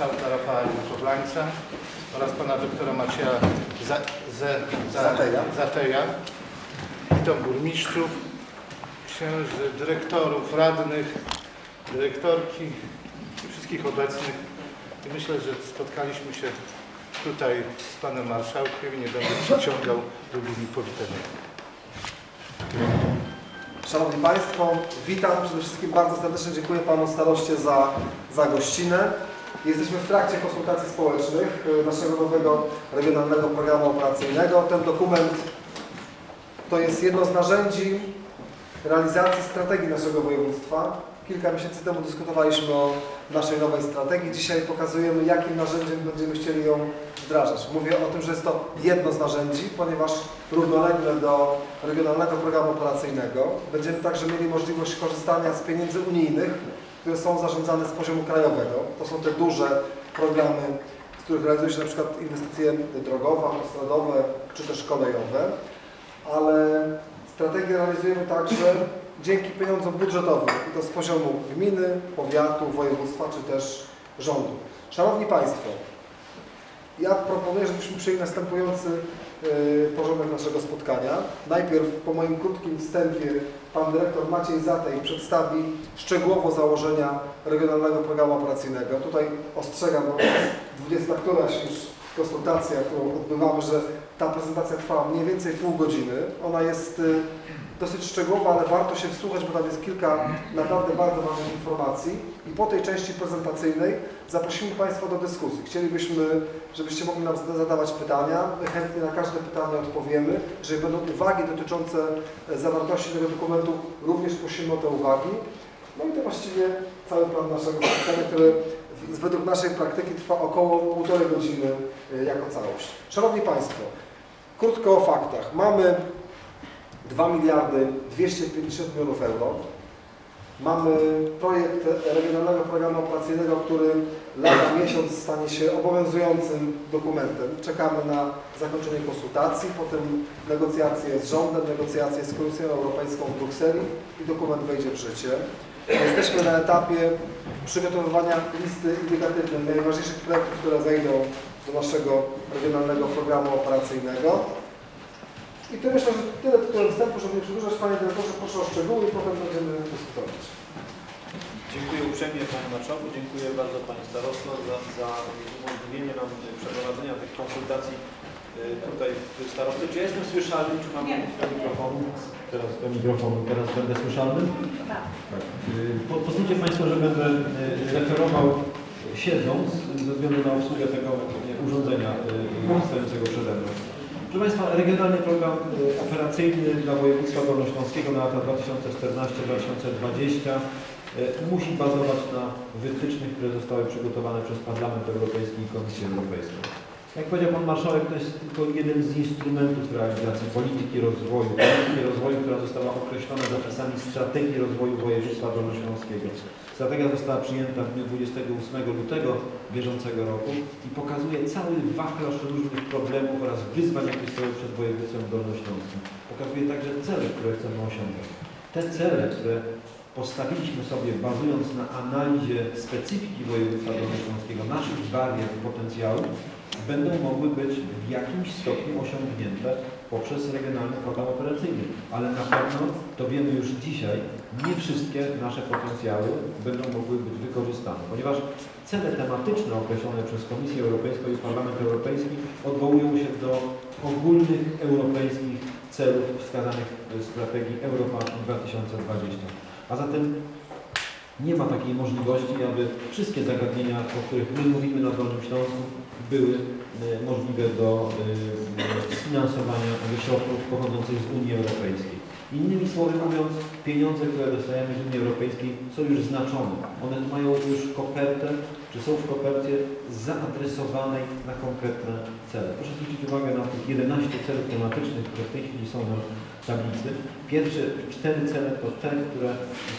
Marszałka Rafała Wilkowlańca oraz Pana Doktora Macieja Za, Ze, Za, Zateja. Zateja. Witam burmistrzów, księży, dyrektorów, radnych, dyrektorki i wszystkich obecnych. I myślę, że spotkaliśmy się tutaj z Panem Marszałkiem i nie będę przyciągał długimi powitaniami. Szanowni Państwo, witam. Przede wszystkim bardzo serdecznie dziękuję Panu Staroście za, za gościnę. Jesteśmy w trakcie konsultacji społecznych y, naszego nowego regionalnego programu operacyjnego. Ten dokument to jest jedno z narzędzi realizacji strategii naszego województwa. Kilka miesięcy temu dyskutowaliśmy o naszej nowej strategii. Dzisiaj pokazujemy, jakim narzędziem będziemy chcieli ją wdrażać. Mówię o tym, że jest to jedno z narzędzi, ponieważ równolegle do Regionalnego Programu Operacyjnego będziemy także mieli możliwość korzystania z pieniędzy unijnych, które są zarządzane z poziomu krajowego. To są te duże programy, z których realizuje się na przykład inwestycje drogowe, autostradowe czy też kolejowe, ale strategię realizujemy także dzięki pieniądzom budżetowym i to z poziomu gminy, powiatu, województwa czy też rządu. Szanowni Państwo, ja proponuję, żebyśmy przyjęli następujący porządek naszego spotkania. Najpierw po moim krótkim wstępie Pan Dyrektor Maciej Zatej przedstawi szczegółowo założenia Regionalnego Programu Operacyjnego. Tutaj ostrzegam, bo jest 20 któraś już konsultacja, którą odbywamy, że ta prezentacja trwa mniej więcej pół godziny. Ona jest y, dosyć szczegółowa, ale warto się wsłuchać, bo tam jest kilka naprawdę bardzo ważnych informacji. I po tej części prezentacyjnej zaprosimy Państwa do dyskusji. Chcielibyśmy, żebyście mogli nam zada- zadawać pytania. Chętnie na każde pytanie odpowiemy. Jeżeli będą uwagi dotyczące e, zawartości tego dokumentu, również prosimy o te uwagi. No i to właściwie cały plan naszego spotkania, który według naszej praktyki trwa około półtorej godziny e, jako całość. Szanowni Państwo, krótko o faktach. Mamy 2 miliardy 250 milionów euro. Mamy projekt Regionalnego Programu Operacyjnego, który lada miesiąc stanie się obowiązującym dokumentem. Czekamy na zakończenie konsultacji, potem negocjacje z rządem, negocjacje z Komisją Europejską w Brukseli i dokument wejdzie w życie. Jesteśmy na etapie przygotowywania listy indykatywnej najważniejszych projektów, które wejdą do naszego Regionalnego Programu Operacyjnego. I to myślę, że tyle tytułem wstępu, żeby nie przedłużać. Panie Dyrektorze, proszę o szczegóły i potem będziemy dyskutować. Dziękuję uprzejmie Panie Marszałku, dziękuję bardzo Panie Starosto za, za umożliwienie nam przeprowadzenia tych konsultacji tutaj w Starostowie. Czy ja jestem słyszalny? Czy mam do mikrofonu? Teraz do mikrofonu, teraz będę słyszalny? Tak. Y, Po, pozwólcie Państwo, że będę referował siedząc ze względu na obsługę tego urządzenia stojącego przede mną. Proszę Państwa, Regionalny Program Operacyjny dla Województwa Dolnośląskiego na lata 2014-2020 y, musi bazować na wytycznych, które zostały przygotowane przez Parlament Europejski i Komisję Europejską. Jak powiedział Pan Marszałek, to jest tylko jeden z instrumentów realizacji polityki rozwoju, polityki rozwoju, która została określona zapisami strategii rozwoju województwa dolnośląskiego. Strategia została przyjęta w dniu 28 lutego bieżącego roku i pokazuje cały wachlarz różnych problemów oraz wyzwań, jakie stoją przed województwem dolnośląskim. Pokazuje także cele, które chcemy osiągnąć. Te cele, które postawiliśmy sobie bazując na analizie specyfiki województwa dolnośląskiego, naszych barier i potencjałów, będą mogły być w jakimś stopniu osiągnięte poprzez regionalny program operacyjny. Ale na pewno, to wiemy już dzisiaj, nie wszystkie nasze potencjały będą mogły być wykorzystane, ponieważ cele tematyczne określone przez Komisję Europejską i Parlament Europejski odwołują się do ogólnych europejskich celów wskazanych w strategii Europa 2020. A zatem nie ma takiej możliwości, aby wszystkie zagadnienia, o których my mówimy na Dolnym Śląsku, były e, możliwe do e, sfinansowania ze środków pochodzących z Unii Europejskiej. Innymi słowy mówiąc, pieniądze, które dostajemy z Unii Europejskiej są już znaczone. One mają już kopertę, czy są w kopercie zaadresowanej na konkretne cele. Proszę zwrócić uwagę na tych 11 celów tematycznych, które w tej chwili są na tablicy. Pierwsze cztery cele to te, które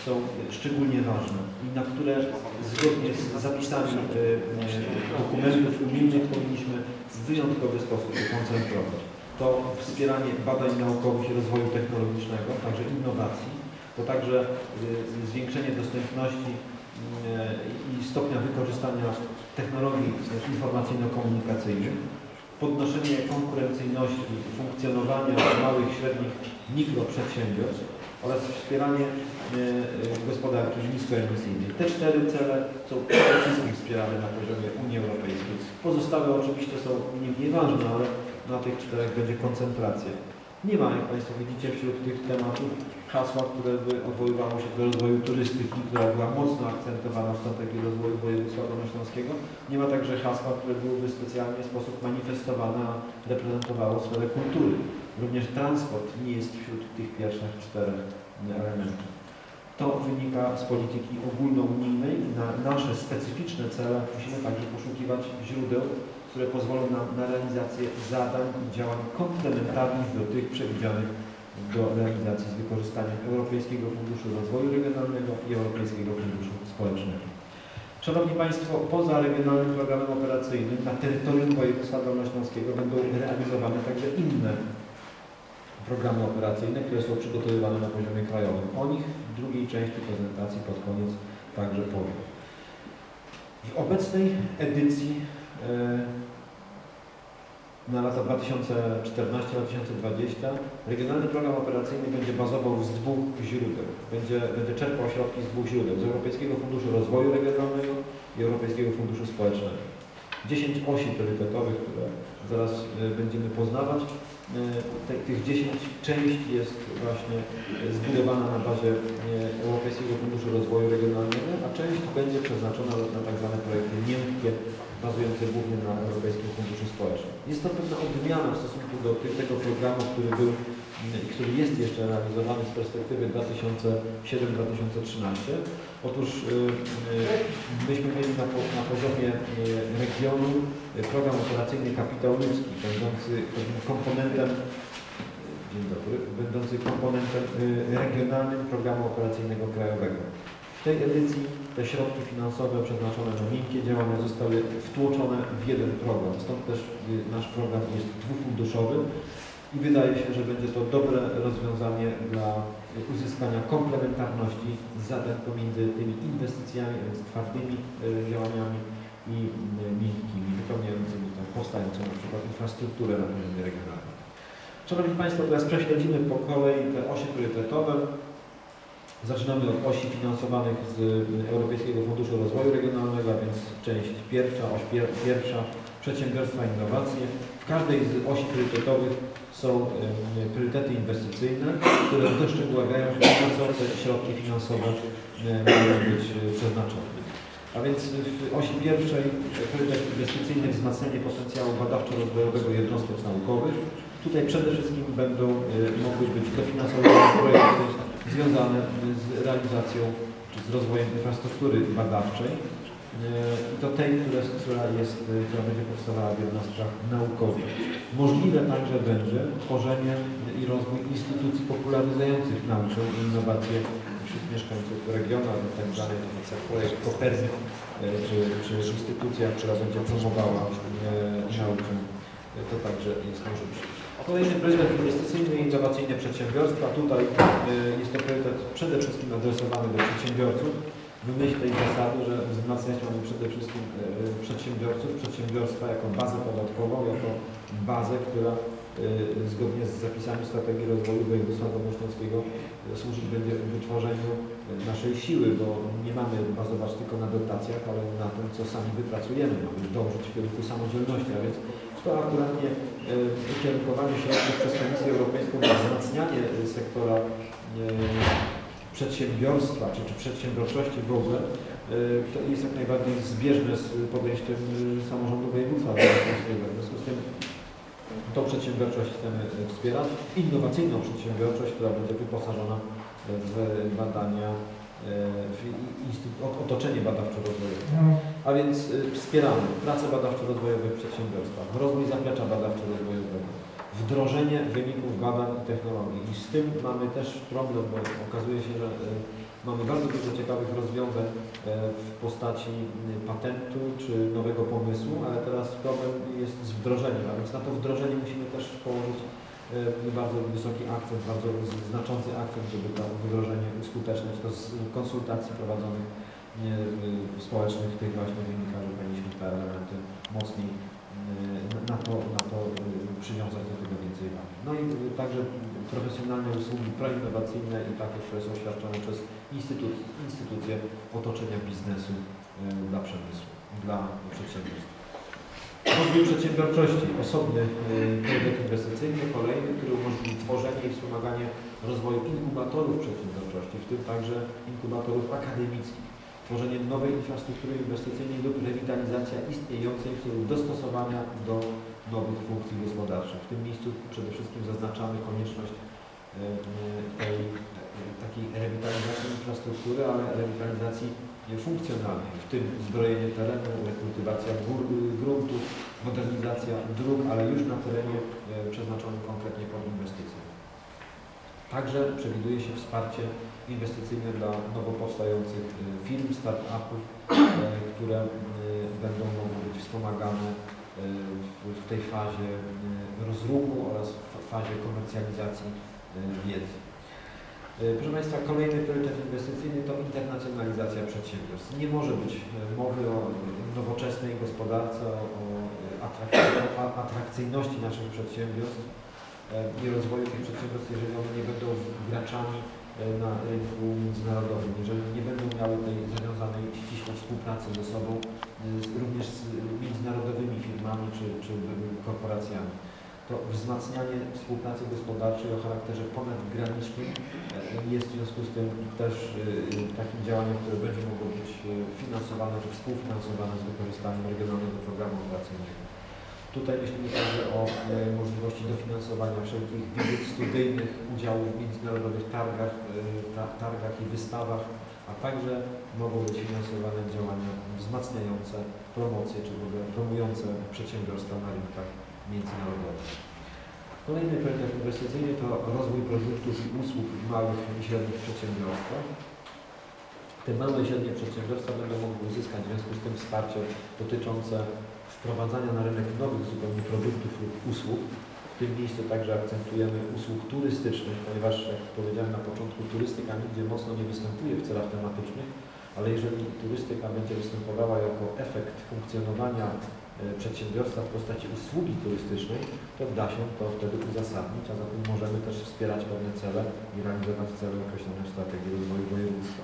są szczególnie ważne i na które zgodnie z zapisami e, e, dokumentów unijnych powinniśmy w wyjątkowy sposób się koncentrować. To wspieranie badań naukowych i rozwoju technologicznego, także innowacji, to także y, zwiększenie dostępności y, i stopnia wykorzystania technologii informacyjno-komunikacyjnych, podnoszenie konkurencyjności funkcjonowania małych, średnich, mikroprzedsiębiorstw oraz wspieranie e, gospodarki niskoemisyjnej. Te cztery cele są przede wszystkim wspierane na poziomie Unii Europejskiej. Pozostałe oczywiście są nie mniej ważne, ale na tych czterech będzie koncentracja. Nie ma, jak Państwo widzicie, wśród tych tematów hasła, które by odwoływało się do rozwoju turystyki, która była mocno akcentowana w strategii rozwoju województwa dolnośląskiego. Nie ma także hasła, które byłoby specjalnie w sposób manifestowany, a reprezentowało sferę kultury. Również transport nie jest wśród tych pierwszych czterech elementów. To wynika z polityki ogólnounijnej i na nasze specyficzne cele musimy także poszukiwać źródeł, które pozwolą nam na realizację zadań i działań komplementarnych do tych przewidzianych do realizacji z wykorzystaniem Europejskiego Funduszu Rozwoju Regionalnego i Europejskiego Funduszu Społecznego. Szanowni Państwo, poza regionalnym programem operacyjnym na terytorium województwa dolnośląskiego będą realizowane także inne programy operacyjne, które są przygotowywane na poziomie krajowym. O nich w drugiej części prezentacji pod koniec także powiem. W obecnej edycji e, na lata 2014-2020 Regionalny Program Operacyjny będzie bazował z dwóch źródeł. Będzie, będzie czerpał środki z dwóch źródeł. Z Europejskiego Funduszu Rozwoju Regionalnego i Europejskiego Funduszu Społecznego. 10 osi priorytetowych, które zaraz e, będziemy poznawać. E, tych 10 części jest właśnie e, zbudowana na bazie Europejskiego Funduszu Rozwoju Regionalnego, a część będzie przeznaczona na tak zwane projekty miękkie, bazujące głównie na Europejskim Funduszu Społecznym. Jest to pewna odmiana w stosunku do tego programu, który był i który jest jeszcze realizowany z perspektywy 2007-2013. Otóż y, y, myśmy mieli na, na poziomie y, regionu program operacyjny Kapitał Ludzki, będący komponentem Dzień dobry, będący komponentem regionalnym programu operacyjnego krajowego. W tej edycji te środki finansowe przeznaczone na miękkie działania zostały wtłoczone w jeden program. Stąd też y, nasz program jest dwufunduszowy i wydaje się, że będzie to dobre rozwiązanie dla uzyskania komplementarności zadań pomiędzy tymi inwestycjami, a więc twardymi y, działaniami i y, miękkimi, wypełniającymi tą powstającą na przykład infrastrukturę na poziomie regionalnym. Szanowni Państwo, teraz prześledzimy po kolei te osie priorytetowe. Zaczynamy od osi finansowanych z Europejskiego Funduszu Rozwoju Regionalnego, a więc część pierwsza, oś pier pierwsza, przedsiębiorstwa, innowacje. W każdej z osi priorytetowych są e, priorytety inwestycyjne, które doszczegóławiają się, na co te środki finansowe e, mają być przeznaczone. A więc w osi pierwszej priorytet inwestycyjny wzmacnianie potencjału badawczo-rozwojowego jednostek naukowych. Tutaj przede wszystkim będą mogły być dofinansowane projekty związane z realizacją czy z rozwojem infrastruktury badawczej. E, I to tej, która, jest, e, która będzie powstawała w jednostkach naukowych. Możliwe także będzie tworzenie i rozwój instytucji popularyzujących naukę i innowacje wśród mieszkańców regionu, więc tak zwany projekt Kopernik, e, czy, czy instytucja, która będzie promowała e, naukę. E, To także jest możliwe. Kolejny priorytet inwestycyjny i innowacyjne przedsiębiorstwa. Tutaj e, jest to priorytet przede wszystkim adresowany do przedsiębiorców. W myśl tej zasady, że wzmacniać mamy przede wszystkim e, przedsiębiorców, przedsiębiorstwa jako bazę podatkową, jako bazę, która e, zgodnie z zapisami strategii rozwoju województwa dolnośląskiego e, służyć będzie wytworzeniu naszej siły, bo nie mamy bazować tylko na dotacjach, ale na tym, co sami wypracujemy. Mamy dążyć w kierunku samodzielności, a więc to akuratnie e, ukierunkowanie środków przez Komisję Europejską na wzmacnianie e, sektora e, przedsiębiorstwa czy, czy przedsiębiorczości w ogóle to jest jak najbardziej zbieżne z podejściem samorządu województwa dolnośląskiego. W związku z tym tą przedsiębiorczość chcemy wspierać. Innowacyjną przedsiębiorczość, która będzie wyposażona w badania, w otoczenie badawczo-rozwojowe. A więc y, wspieramy pracę badawczo-rozwojowe w przedsiębiorstwach, rozwój zaplecza badawczo-rozwojowego, wdrożenie wyników badań i technologii. I z tym mamy też problem, bo okazuje się, że y, mamy bardzo dużo ciekawych rozwiązań e, w postaci y, patentu czy nowego pomysłu, ale teraz problem jest z wdrożeniem, a więc na to wdrożenie musimy też położyć e, bardzo wysoki akcent, bardzo znaczący akcent, żeby to wdrożenie uskuteczniać. To z konsultacji prowadzonych e, społecznych tych właśnie że powinniśmy te elementy mocniej e, na to, na to e, przywiązać do tego więcej wagi. No i także profesjonalne usługi proinnowacyjne i takie, które są świadczone przez instytuc instytucje otoczenia biznesu dla przemysłu, dla przedsiębiorstw. Rozwój przedsiębiorczości, osobny projekt inwestycyjny, kolejny, który umożliwi tworzenie i wspomaganie rozwoju inkubatorów przedsiębiorczości, w tym także inkubatorów akademickich, tworzenie nowej infrastruktury inwestycyjnej lub rewitalizacja istniejącej w celu dostosowania do nowych funkcji gospodarczych. W tym miejscu przede wszystkim zaznaczamy konieczność e, tej e, takiej rewitalizacji infrastruktury, ale rewitalizacji funkcjonalnej, w tym zbrojenie terenu, rekultywacja gruntów, modernizacja dróg, ale już na terenie e, przeznaczonym konkretnie pod inwestycje. Także przewiduje się wsparcie inwestycyjne dla nowo powstających e, firm, start-upów, e, które e, będą mogły być wspomagane e, w- tej fazie rozruchu oraz w fazie komercjalizacji wiedzy. Proszę Państwa, kolejny priorytet inwestycyjny to internacjonalizacja przedsiębiorstw. Nie może być mowy o nowoczesnej gospodarce, o atrakcyjności naszych przedsiębiorstw i rozwoju tych przedsiębiorstw, jeżeli one nie będą graczami na rynku międzynarodowym, jeżeli nie będą miały tej zawiązanej ściśle współpracy ze sobą, z- również z międzynarodowymi firmami czy, czy korporacjami to wzmacnianie współpracy gospodarczej o charakterze ponadgranicznym e, jest w związku z tym też e, takim działaniem, które będzie mogło być finansowane czy współfinansowane z wykorzystaniem regionalnego programu operacyjnego. Tutaj myślimy także o e, możliwości dofinansowania wszelkich wizyt studyjnych, udziału w międzynarodowych targach, e, ta- targach i wystawach, a także mogą być finansowane działania wzmacniające promocje czy w ogóle promujące przedsiębiorstwa na rynkach międzynarodowych. Kolejny priorytet inwestycyjny to rozwój produktów i usług w małych i średnich przedsiębiorstwach. Te małe i średnie przedsiębiorstwa będą mogły uzyskać w związku z tym wsparcie dotyczące wprowadzania na rynek nowych zupełnie produktów lub usług. W tym miejscu także akcentujemy usług turystycznych, ponieważ jak powiedziałem na początku, turystyka nigdzie mocno nie występuje w celach tematycznych, ale jeżeli turystyka będzie występowała jako efekt funkcjonowania e, przedsiębiorstwa w postaci usługi turystycznej, to da się to wtedy uzasadnić, a zatem możemy też wspierać pewne cele i realizować cele określone w strategii rozwoju województwa.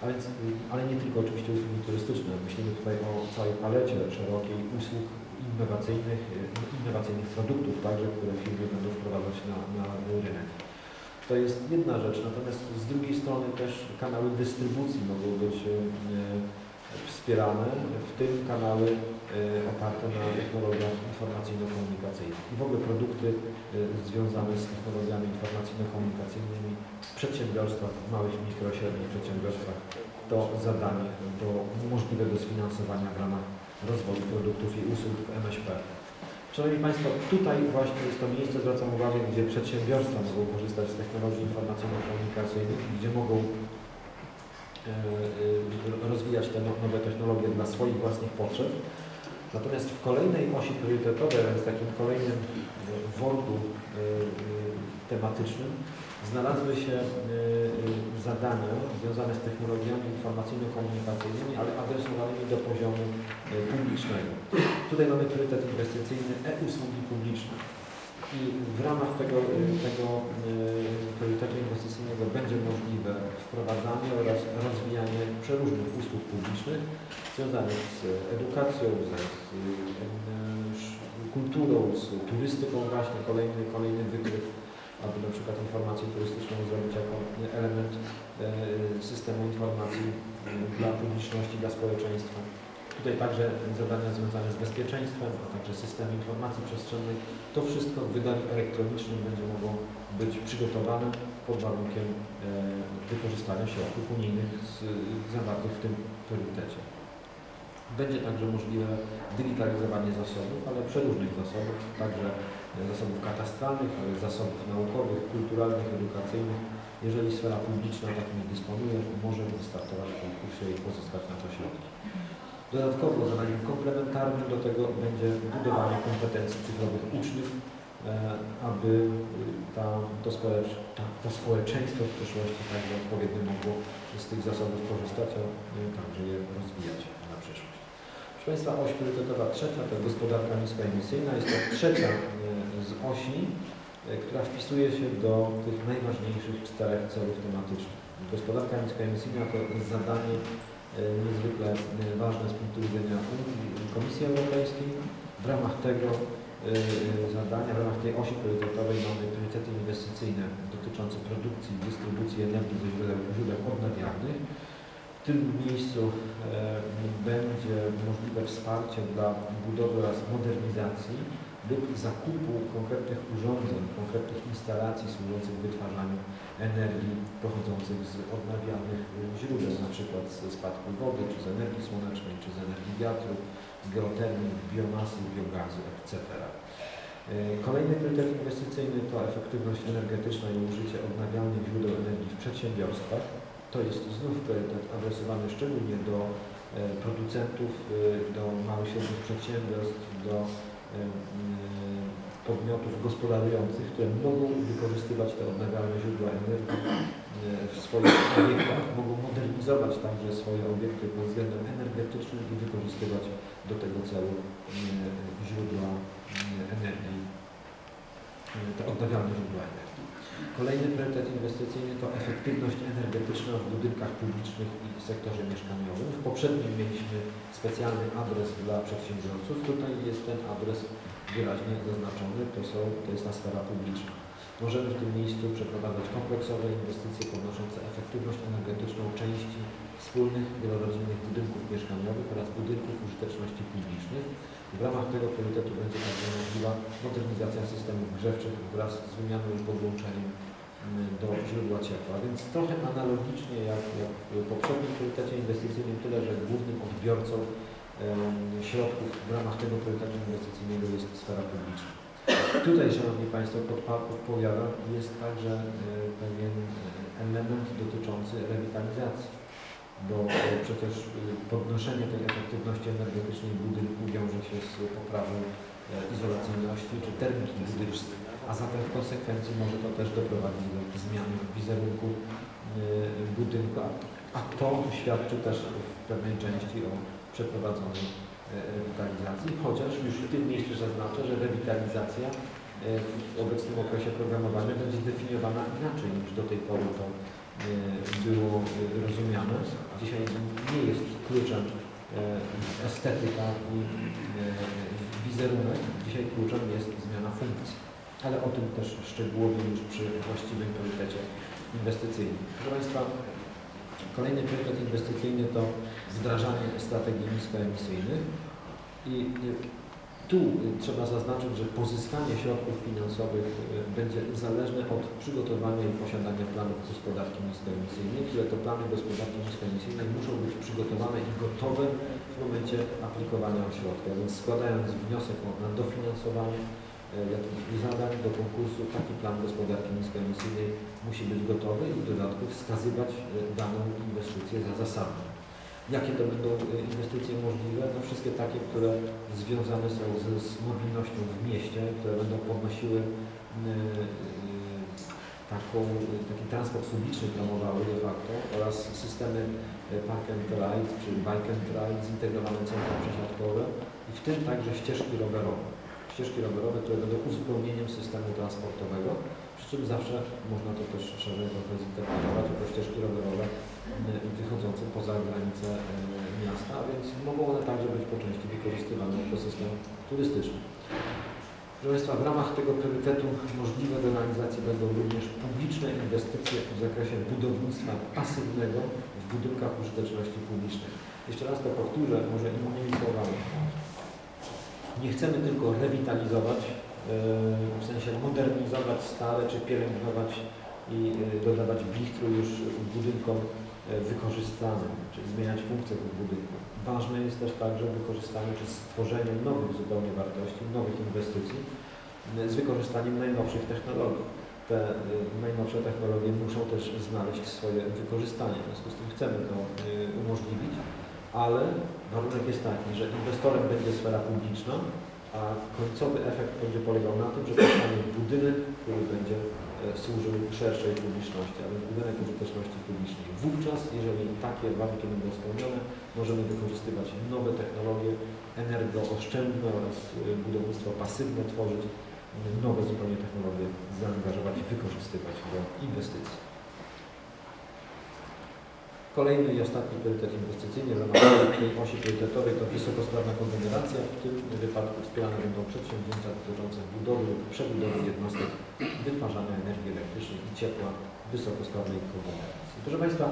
A więc, y, ale nie tylko oczywiście usługi turystyczne. Tutaj o całej palecie szerokiej usług innowacyjnych, y, innowacyjnych produktów także, które firmy będą wprowadzać na, na rynek. To jest jedna rzecz, natomiast z drugiej strony też kanały dystrybucji mogą być y, wspierane, w tym kanały y, oparte na technologiach informacyjno-komunikacyjnych i w ogóle produkty związane z technologiami informacyjno-komunikacyjnymi w przedsiębiorstwach, w małych, mikro, średnich przedsiębiorstwach to zadanie do możliwe do sfinansowania w ramach rozwoju produktów i usług w MŚP. Szanowni Państwo, tutaj właśnie jest to miejsce, zwracam uwagę, gdzie przedsiębiorstwa mogą korzystać z technologii informacyjno-komunikacyjnych, gdzie mogą e, e, rozwijać te no- nowe technologie dla swoich własnych potrzeb. Natomiast w kolejnej osi priorytetowej, więc takim kolejnym e, worku e, e, tematycznym, znalazły się zadania związane z technologiami informacyjno-komunikacyjnymi, ale adresowanymi do poziomu publicznego. Tutaj mamy priorytet inwestycyjny e-usługi publiczne. I w ramach tego, e, tego priorytetu inwestycyjnego będzie możliwe wprowadzanie oraz rozwijanie przeróżnych usług publicznych związanych z edukacją, z sz- kulturą, z turystyką właśnie, kolejny, kolejny wykryw, aby na przykład informację turystyczną zrobić jako element e, systemu informacji dla publiczności, dla społeczeństwa. Tutaj także zadania związane z bezpieczeństwem, a także system informacji przestrzennej. To wszystko w wydaniu elektronicznym będzie mogło być przygotowane pod warunkiem e, wykorzystania środków unijnych z, zawartych w tym priorytecie. Będzie także możliwe digitalizowanie zasobów, ale przeróżnych zasobów, także zasobów katastralnych, ale zasobów naukowych, kulturalnych, edukacyjnych. Jeżeli sfera publiczna takimi dysponuje, może wystartować w konkursie i pozyskać na to środki. Dodatkowo zadaniem komplementarnym do tego będzie budowanie kompetencji cyfrowych uczniów aby ta, to, społecz, ta, to społeczeństwo w przyszłości także odpowiednio mogło z tych zasobów korzystać, a także je rozwijać na przyszłość. Proszę Państwa, oś priorytetowa trzecia to gospodarka niskoemisyjna. Jest to trzecia e, z osi, e, która wpisuje się do tych najważniejszych czterech celów tematycznych. Gospodarka niskoemisyjna to zadanie e, niezwykle e, ważne z punktu widzenia Komisji Europejskiej. W ramach tego e, zadania, w ramach tej osi priorytetowej mamy priorytety inwestycyjne dotyczące produkcji i dystrybucji energii ze źródeł, źródeł odnawialnych. W tym miejscu e, będzie możliwe wsparcie dla budowy oraz modernizacji lub zakupu konkretnych urządzeń, konkretnych instalacji służących wytwarzaniu energii pochodzących z odnawialnych e, źródeł, na przykład ze spadku wody, czy z energii słonecznej, czy z energii wiatru, geotermii, biomasy, biogazu, etc. E, Kolejny priorytet inwestycyjny to efektywność energetyczna i użycie odnawialnych źródeł energii w przedsiębiorstwach. To jest znów priorytet adresowany szczególnie do e, producentów, do małych i średnich przedsiębiorstw, do podmiotów gospodarujących, które mogą wykorzystywać te odnawialne źródła energii e, w swoich obiektach, mogą modernizować także swoje obiekty pod względem energetycznym i wykorzystywać do tego celu źródła energii, e, te odnawialne źródła energii. Kolejny priorytet inwestycyjny to efektywność energetyczna w budynkach publicznych i w sektorze mieszkaniowym. W poprzednim mieliśmy specjalny adres dla przedsiębiorców. Tutaj jest ten adres wyraźnie zaznaczony. To, są, to jest ta sfera publiczna. Możemy w tym miejscu przeprowadzać kompleksowe inwestycje podnoszące efektywność energetyczną części wspólnych wielorodzinnych budynków mieszkaniowych oraz budynków użyteczności publicznych. W ramach tego priorytetu będzie także możliwa modernizacja systemów grzewczych wraz z wymianą i podłączeniem mm, do źródła ciepła. Więc trochę analogicznie jak, jak w poprzednim priorytecie inwestycyjnym, tyle że głównym odbiorcą środków w ramach tego priorytetu inwestycyjnego jest sfera publiczna. Tutaj, Szanowni Państwo, podpowiadam, jest także e, pewien e, element dotyczący rewitalizacji bo e, przecież e, podnoszenie tej efektywności energetycznej budynku wiąże się z poprawą e, izolacyjności czy termiki budynku, a zatem w konsekwencji może to też doprowadzić do zmiany wizerunku e, budynku, a- to świadczy też w pewnej części o przeprowadzonej e, rewitalizacji, chociaż już w tym miejscu zaznaczę, że rewitalizacja w obecnym okresie programowania będzie zdefiniowana inaczej niż do tej pory to było e, rozumiane. Dzisiaj nie jest kluczem e, estetyka i e, wizerunek, dzisiaj kluczem jest zmiana funkcji. Ale o tym też szczegółowo już przy właściwym priorytecie inwestycyjnym. Proszę Państwa, kolejny priorytet inwestycyjny to wdrażanie strategii niskoemisyjnych i e, tu y, trzeba zaznaczyć, że pozyskanie środków finansowych y, będzie zależne od przygotowania i posiadania planów gospodarki niskoemisyjnej, które to plany gospodarki niskoemisyjnej muszą być przygotowane i gotowe w momencie aplikowania o środki. A więc składając wniosek na dofinansowanie y, jakichś zadań do konkursu, taki plan gospodarki niskoemisyjnej musi być gotowy i w dodatku wskazywać daną inwestycję za zasadną. Jakie to będą y, inwestycje możliwe? No wszystkie takie, które związane są z, z mobilnością w mieście, które będą podnosiły y, y, taką, taki transport publiczny promowały de facto oraz systemy park and ride czy bike and ride, zintegrowane centra przesiadkowe i w tym także ścieżki rowerowe. Ścieżki rowerowe, które będą uzupełnieniem systemu transportowego, przy czym zawsze można to też szerzej trochę zinterpretować jako ścieżki rowerowe y, wychodzące poza granice y, miasta, więc mogą one także być po części wykorzystywane jako system turystyczny. Proszę Państwa, w ramach tego priorytetu możliwe do realizacji będą również publiczne inwestycje w zakresie budownictwa pasywnego w budynkach użyteczności publicznej. Jeszcze raz to powtórzę, może innymi słowami. Nie chcemy tylko rewitalizować, yy, w sensie modernizować stare, czy pielęgnować i dodawać blichtru już budynkom yy, wykorzystanym, czyli zmieniać funkcję tych budynków. Ważne jest też także wykorzystanie czy stworzenie nowych zupełnie wartości, nowych inwestycji z wykorzystaniem najnowszych technologii. Te yy, najnowsze technologie muszą też znaleźć swoje wykorzystanie, w związku z tym chcemy to yy, umożliwić, ale warunek jest taki, że inwestorem będzie sfera publiczna, a końcowy efekt będzie polegał na tym, że powstanie budynek, który będzie e, służył szerszej publiczności, a więc budynek użyteczności publicznej. Wówczas, jeżeli takie warunki będą spełnione, możemy wykorzystywać nowe technologie energooszczędne oraz e, budownictwo pasywne, tworzyć e, nowe zupełnie technologie, zaangażować i wykorzystywać do inwestycji. Kolejny i ostatni priorytet inwestycyjny w ramach tej osi priorytetowej to wysokosprawna kogeneracja. W tym wypadku wspierane będą przedsięwzięcia dotyczące budowy lub przebudowy jednostek wytwarzania energii elektrycznej i ciepła wysokosprawnej kogeneracji. Proszę Państwa,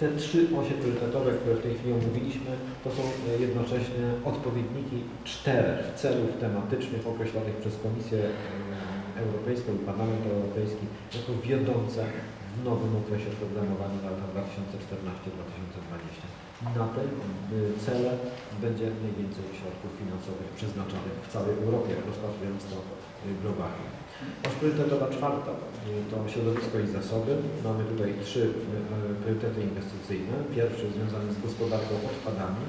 te trzy osie priorytetowe, które w tej chwili omówiliśmy, to są e, jednocześnie odpowiedniki czterech celów tematycznych określonych przez Komisję e, Europejską i Parlament Europejski jako wiodące w nowym okresie programowania na lata 2014-2020. Na te y, cele będzie najwięcej środków finansowych przeznaczonych w całej Europie, rozpatrując to y, globalnie. Priorytetowa czwarta y, to środowisko i zasoby. Mamy tutaj trzy priorytety inwestycyjne. Pierwszy związany z gospodarką odpadami.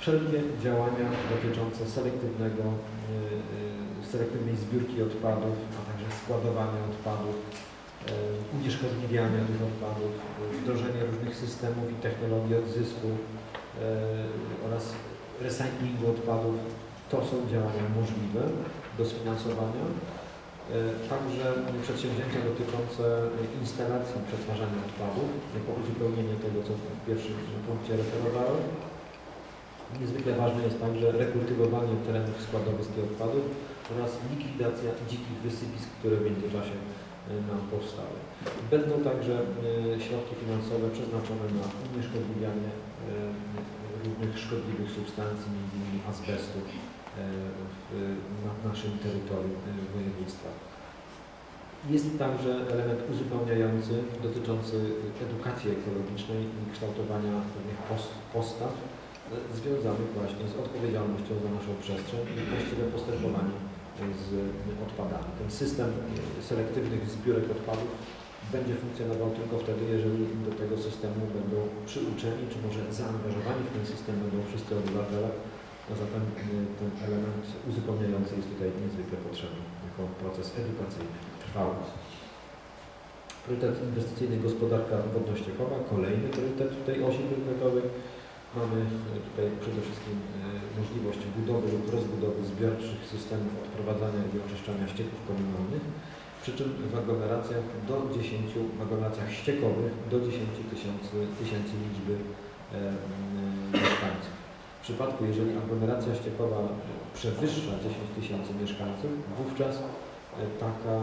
Wszelkie działania dotyczące selektywnego, selektywnej zbiórki odpadów, a także składowania odpadów, unieszkodliwiania tych odpadów, e, wdrożenie różnych systemów i technologii odzysku e, oraz recyklingu odpadów. To są działania możliwe do sfinansowania. E, Także przedsięwzięcia dotyczące instalacji przetwarzania odpadów, jako uzupełnienie tego, co w pierwszym punkcie referowałem. Niezwykle ważne jest także rekultywowanie terenów składowisk i odpadów oraz likwidacja dzikich wysypisk, które w międzyczasie e, nam powstały. Będą także e, środki finansowe przeznaczone na unieszkodliwianie e, różnych szkodliwych substancji, m.in. azbestu na naszym terytorium województwa. Jest także element uzupełniający dotyczący edukacji ekologicznej i kształtowania pewnych pos- postaw związanych właśnie z odpowiedzialnością za naszą przestrzeń i właściwe postępowanie z odpadami. Ten system e, selektywnych zbiórek odpadów będzie funkcjonował tylko wtedy, jeżeli do tego systemu będą przyuczeni, czy może zaangażowani w ten system będą wszyscy obywatele. A zatem ten element uzupełniający jest tutaj niezwykle potrzebny jako proces edukacyjny trwały. Priorytet inwestycyjny gospodarka wodno-ściekowa, kolejny priorytet tej osi priorytetowej. Mamy e, tutaj przede wszystkim e, możliwość budowy lub rozbudowy zbiorczych systemów odprowadzania i oczyszczania ścieków komunalnych, przy czym w aglomeracjach do 10, w aglomeracjach ściekowych do 10 tysięcy, tysięcy liczby e, mieszkańców. W przypadku, jeżeli aglomeracja ściekowa przewyższa 10 tysięcy mieszkańców, wówczas taka